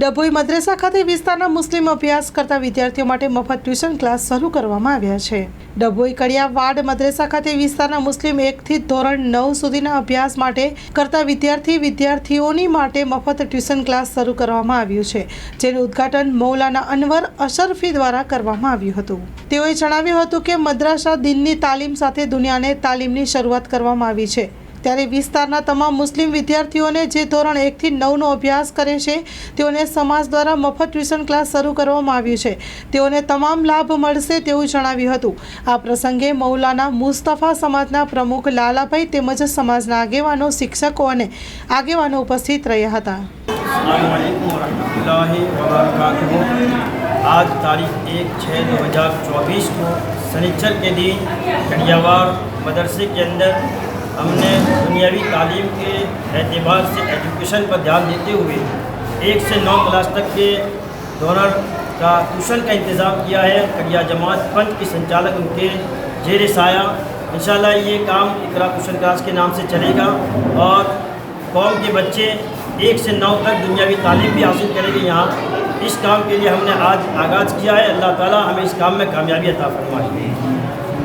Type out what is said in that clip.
ડભોઈ મદ્રેસા ખાતે વિસ્તારના મુસ્લિમ અભ્યાસ કરતા વિદ્યાર્થીઓ માટે મફત ટ્યુશન ક્લાસ શરૂ કરવામાં આવ્યા છે. ડભોઈ કડિયા વાડ મદ્રેસા ખાતે વિસ્તારના મુસ્લિમ એકથી ધોરણ નવ સુધીના અભ્યાસ માટે કરતા વિદ્યાર્થી વિદ્યાર્થીઓની માટે મફત ટ્યુશન ક્લાસ શરૂ કરવામાં આવ્યું છે, જેનું ઉદ્ઘાટન મૌલાના અનવર અશરફી દ્વારા કરવામાં આવ્યું હતું. તેઓએ જણાવ્યું હતું કે મદ્રાસા દિનની તાલીમ સાથે દુનિયાને તાલીમની શરૂઆત કરવામાં આવી છે. ત્યારે વિસ્તારના તમામ મુસ્લિમ વિદ્યાર્થીઓને જે ધોરણ એકથી નવનો અભ્યાસ કરે છે તેઓને સમાજ દ્વારા મફત ટ્યુશન ક્લાસ શરૂ કરવામાં આવ્યું છે તેઓને તમામ લાભ મળશે તેવું જણાવ્યું હતું આ પ્રસંગે મૌલાના મુસ્તફા સમાજના પ્રમુખ લાલાભાઈ તેમજ સમાજના આગેવાનો શિક્ષકો અને આગેવાનો ઉપસ્થિત રહ્યા હતા अल्लाम वरहमतुल्लाहि वबरकातुहू आज तारीख एक छः दो हज़ार चौबीस को शनिचर के दिन कड़ियावाड़ मदरसे के अंदर हमने दुनियावी तालीम के एतबार से एजुकेशन पर ध्यान देते हुए एक से नौ क्लास तक के धोरण का ट्यूशन का इंतज़ाम किया है। कड़िया जमात पंच के संचालक उनके जेर साया, इंशाल्लाह ये काम इकरा ट्यूशन क्लास के नाम से चलेगा और कौम के बच्चे एक से नौ तक दुनियावी तालीम भी हासिल करेंगे यहाँ। इस काम के लिए हमने आज आगाज़ किया है। अल्लाह ताला हमें इस काम में कामयाबी अता फरमाए।